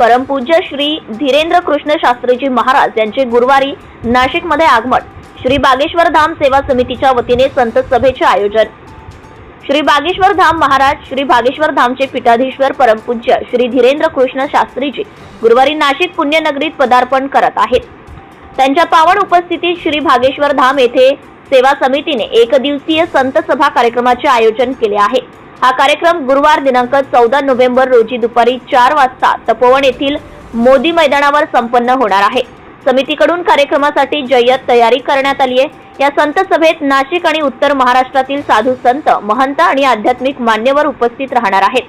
परमपूज्य श्री धीरेंद्र कृष्ण शास्त्रीजी महाराज यांचे गुरुवारी नाशिकमध्ये आगमन. श्री बागेश्वर धाम सेवा समितीच्या वतीने संत सभेचे आयोजन. श्री बागेश्वर धाम महाराज श्री बागेश्वर धामचे पीठाधीश्वर परमपूज्य श्री धीरेंद्र कृष्ण शास्त्रीजी गुरुवारी नाशिक पुण्यनगरीत पदार्पण करत आहेत. त्यांच्या पावन उपस्थितीत श्री भागेश्वर धाम येथे सेवा समितीने एक दिवसीय संत सभा कार्यक्रमाचे आयोजन केले आहे. हा कार्यक्रम गुरुवार दिनांक चौदा नोव्हेंबर रोजी दुपारी चार वाजता तपोवन येथील मोदी मैदानावर संपन्न होणार आहे. समितीकडून कार्यक्रमासाठी जय्यत तयारी करण्यात आली आहे या संत सभेत नाशिक आणि उत्तर महाराष्ट्रातील साधू संत महंत आणि आध्यात्मिक मान्यवर उपस्थित राहणार आहेत.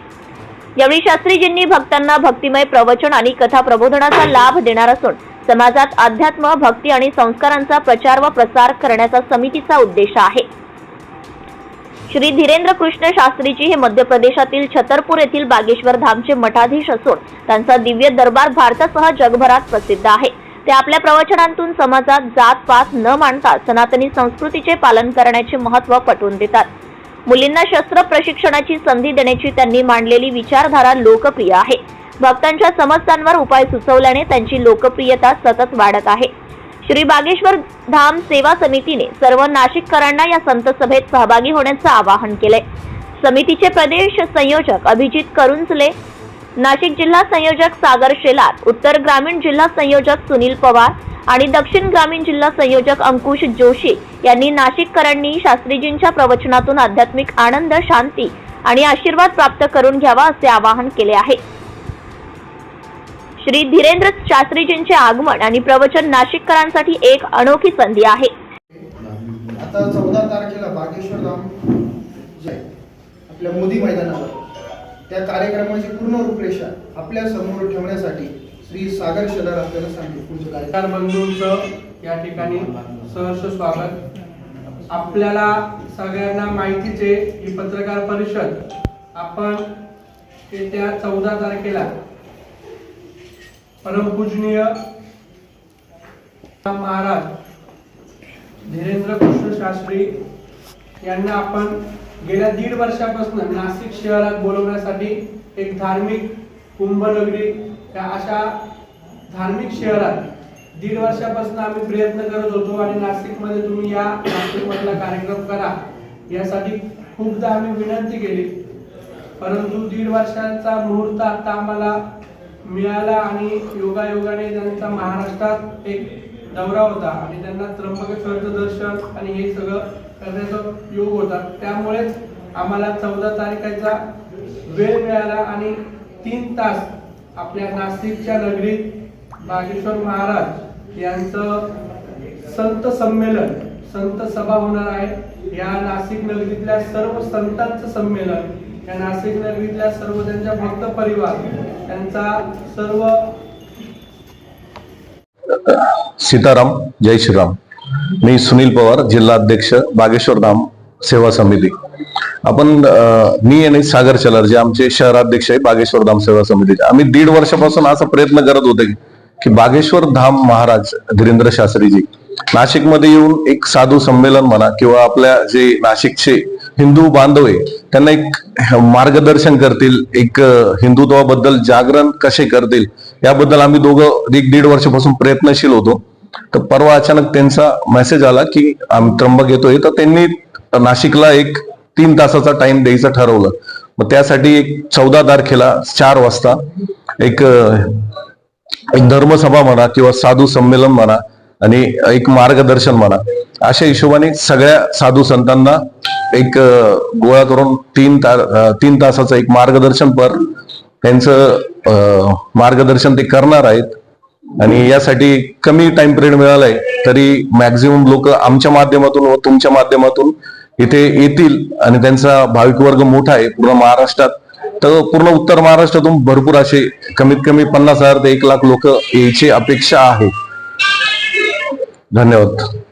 यावेळी शास्त्रीजींनी भक्तांना भक्तिमय प्रवचन आणि कथा प्रबोधनाचा लाभ देणार असून समाजात अध्यात्म भक्ती आणि संस्कारांचा प्रचार व प्रसार करण्याचा समितीचा उद्देश आहे. श्री धीरेंद्र कृष्ण शास्त्रीजी हे मध्य प्रदेशातील छतरपूर येथील बागेश्वर धामचे मठाधीश असून त्यांचा दिव्य दरबार भारतासह जगभरात प्रसिद्ध आहे. ते आपल्या प्रवचनांतून समाजात जात पात न मांडता सनातनी संस्कृतीचे पालन करण्याचे महत्त्व पटवून देतात. मुलींना शस्त्र प्रशिक्षणाची संधी देण्याची त्यांनी मांडलेली विचारधारा लोकप्रिय आहे. भक्तांच्या समस्यांवर उपाय सुचवल्याने त्यांची लोकप्रियता सतत वाढत आहे. श्री बागेश्वर धाम सेवा समितीने सर्व नाशिककरांना या संत सभेत सहभागी होण्याचं आवाहन केलंय. समितीचे प्रदेश संयोजक अभिजित करुंचले नाशिक जिल्हा संयोजक सागर शेलार उत्तर ग्रामीण जिल्हा संयोजक सुनील पवार आणि दक्षिण ग्रामीण जिल्हा संयोजक अंकुश जोशी यांनी नाशिककरांनी शास्त्रीजींच्या प्रवचनातून आध्यात्मिक आनंद शांती आणि आशीर्वाद प्राप्त करून घ्यावा असे आवाहन केले आहे. श्री धीरेंद्र शास्त्रीजींचे आगमन आणि प्रवचन नाशिककरांसाठी एक अनोखी संधी आहे. आता चौदा तारखेला बागेश्वर धाम आपल्या मोदी मैदानावर त्या कार्यक्रमाची पूर्ण रूपरेषा आपल्यासमोर ठेवण्यासाठी श्री सागर शेलार आपल्याला सांगतील. पुढचं पत्रकार बंधूंचं या ठिकाणी सहर्ष स्वागत. आपल्याला सगळ्यांना माहितीच आहे ही पत्रकार परिषद आपण येत्या चौदा तारखेला परमपूजनीय महाराज धीरेंद्र कृष्ण शास्त्री यांना आपण गेल्या दीड वर्षापासून नाशिक शहरात बोलवण्यासाठी एक धार्मिक कुंभनगरी या अशा धार्मिक शहरात दीड वर्षापासून आम्ही प्रयत्न करत होतो आणि नाशिकमध्ये तुम्ही या नाशिकमधला कार्यक्रम करा यासाठी खूपदा आम्ही विनंती केली. परंतु दीड वर्षाचा मुहूर्त आता आम्हाला मिळाला आणि योगायोगाने त्यांचा महाराष्ट्रात एक दौरा होता आणि त्यांना त्र्यंबकेश्वरचं दर्शन आणि हे सगळं करण्याचा योग होता. त्यामुळेच आम्हाला चौदा तारखेचा वेळ मिळाला आणि तीन तास आपल्या नाशिकच्या नगरीत बागेश्वर महाराज यांचं संत संमेलन संत सभा होणार आहे. या नाशिक नगरीतल्या सर्व संतांचं संमेलन या नाशिक नगरीतल्या सर्व त्यांच्या भक्त परिवार त्यांचा सर्व सीताराम जय श्रीराम. मी सुनील पवार जिल्हा अध्यक्ष बागेश्वर धाम सेवा समिती. आपण मी आणि सागर चलर जे आमचे शहराध्यक्ष आहे बागेश्वर धाम सेवा समितीचे आम्ही दीड वर्षापासून असा प्रयत्न करत होते की बागेश्वर धाम महाराज धीरेंद्र शास्त्रीजी नाशिकमध्ये येऊन एक साधू संमेलन म्हणा किंवा आपल्या जे नाशिकचे हिंदू बांधव आहे त्यांना एक मार्गदर्शन करतील एक हिंदुत्वाबद्दल जागरण कसे करतील याबद्दल आम्ही दोघं एक दीड वर्षापासून प्रयत्नशील होतो. तर परवा अचानक त्यांचा मेसेज आला की आम्ही त्र्यंबक येतोय तर त्यांनी नाशिकला एक तीन तासाचा टाइम द्यायचं ठरवलं. मग त्यासाठी एक चौदा तारखेला चार वाजता एक एक धर्मसभा म्हणा किंवा साधू संमेलन म्हणा आणि एक मार्गदर्शन म्हणा. अशा हिशोबाने सगळ्या साधू संतांना एक गोळा करून तीन ता तीन तासाचं एक मार्गदर्शन पर त्यांचं मार्गदर्शन ते करणार आहेत. आणि यासाठी कमी टाइम पिरियड मिळालाय तरी मॅक्झिमम लोक आमच्या माध्यमातून व तुमच्या माध्यमातून इथे येतील आणि त्यांचा भाविक वर्ग मोठा आहे पूर्ण महाराष्ट्रात. तर पूर्ण उत्तर महाराष्ट्रातून भरपूर असे कमीत कमी पन्नास हजार ते एक लाख लोक यायची अपेक्षा आहे. धन्यवाद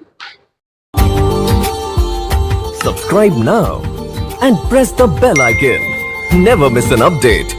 Subscribe now and press the bell icon. Never miss an update.